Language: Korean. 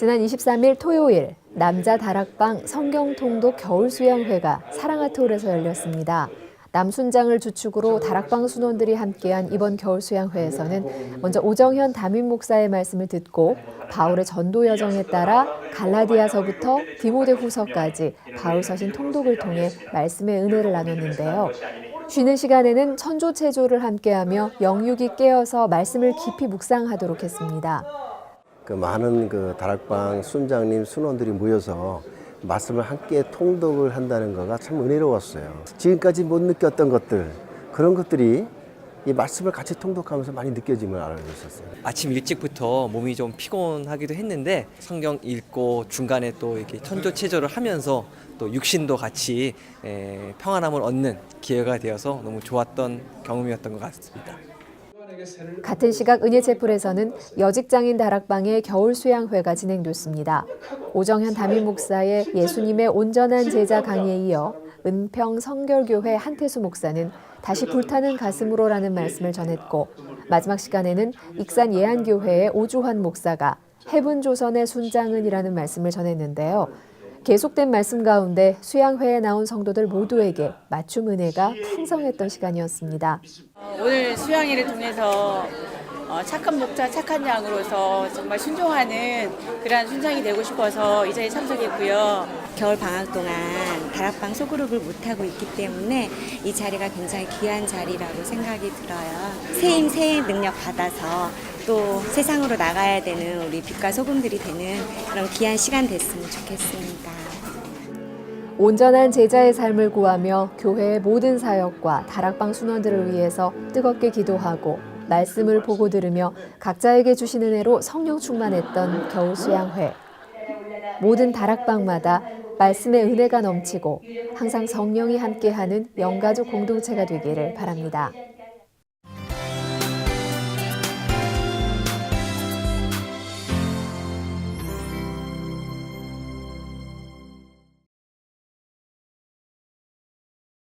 지난 23일 토요일 남자 다락방 성경통독 겨울수양회가 사랑아트홀에서 열렸습니다. 남순장을 주축으로 다락방 순원들이 함께한 이번 겨울수양회에서는 먼저 오정현 담임 목사의 말씀을 듣고 바울의 전도 여정에 따라 갈라디아서부터 디모데 후서까지 바울 서신 통독을 통해 말씀의 은혜를 나눴는데요. 쉬는 시간에는 천조체조를 함께하며 영육이 깨어서 말씀을 깊이 묵상하도록 했습니다. 그 많은 그 다락방 순장님 순원들이 모여서 말씀을 함께 통독을 한다는 거가 참 은혜로웠어요. 지금까지 못 느꼈던 것들 그런 것들이 이 말씀을 같이 통독하면서 많이 느껴짐을 알아줬었어요. 아침 일찍부터 몸이 좀 피곤하기도 했는데 성경 읽고 중간에 또 이렇게 천조 체조를 하면서 또 육신도 같이 에, 평안함을 얻는 기회가 되어서 너무 좋았던 경험이었던 것 같습니다. 같은 시각 은혜체풀에서는 여직장인 다락방의 겨울 수양회가 진행됐습니다. 오정현 담임 목사의 예수님의 온전한 제자 강의에 이어 은평 성결교회 한태수 목사는 다시 불타는 가슴으로라는 말씀을 전했고 마지막 시간에는 익산 예안교회의 오주환 목사가 해분 조선의 순장은이라는 말씀을 전했는데요. 계속된 말씀 가운데 수양회에 나온 성도들 모두에게 맞춤 은혜가 풍성했던 시간이었습니다. 어, 오늘 수양회를 통해서 어, 착한 목자, 착한 양으로서 정말 순종하는 그러한 순장이 되고 싶어서 이 자리에 참석했고요. 겨울 방학 동안 다락방 소그룹을 못하고 있기 때문에 이 자리가 굉장히 귀한 자리라고 생각이 들어요. 새임 새해 능력 받아서 또 세상으로 나가야 되는 우리 빛과 소금들이 되는 그런 귀한 시간 됐으면 좋겠습니다. 온전한 제자의 삶을 구하며 교회의 모든 사역과 다락방 순원들을 위해서 뜨겁게 기도하고 말씀을 보고 들으며 각자에게 주신 은혜로 성령 충만했던 겨울 수양회. 모든 다락방마다 말씀의 은혜가 넘치고 항상 성령이 함께하는 영가족 공동체가 되기를 바랍니다.